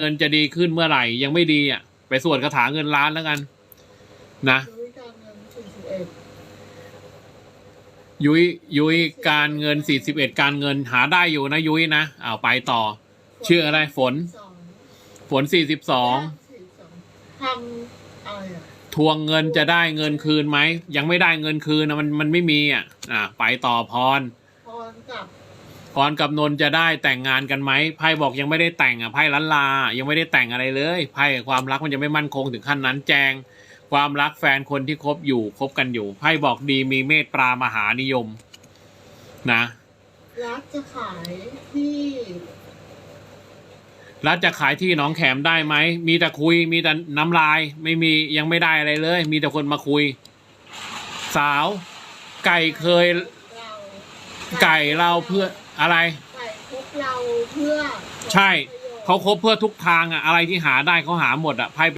เงินจะดีขึ้นเมื่อไหร่ยังไม่ดีอะ ไปสวดคาถาเงินล้านแล้วกัน นะยุ้ยการเงินสี่สิบเอ็ดยุ้ยยุ้ยการเงินสี่สิบเอ็ดการเงินหาได้อยู่นะยุ้ยนะเอาไปต่อ ชื่ออะไรฝน ฝนสี่สิบสองทำอะไรทวงเงินจะได้เงินคืนไหมยังไม่ได้เงินคืนนะมันมันไม่มีอะ อะไปต่อพร พรกับ พรกับนนท์จะได้แต่งงานกันไหมไพ่บอกยังไม่ได้แต่งอะไพ่ลันลา ยังไม่ได้แต่งอะไรเลยไพ่ความรักมันจะไม่มั่นคงถึงขั้นนั้นแจง ความรักแฟนคนที่คบอยู่คบกันอยู่ไพ่บอกดีมีเมตตามหานิยม นะรักจะขายที่แล้วจะขายที่หนองแขมได้ไหม มีแต่คุย มีแต่น้ำลาย ไม่มียังไม่ได้อะไรเลย มีแต่คนมาคุย สาว ไก่เคยเราไก่เราเพื่อ อะไรไก่พบเราเพื่อ ใช่ผลประโยชน์เขาคบเพื่อทุกทางอะอะไรที่หาได้เขาหาหมดอะไพ่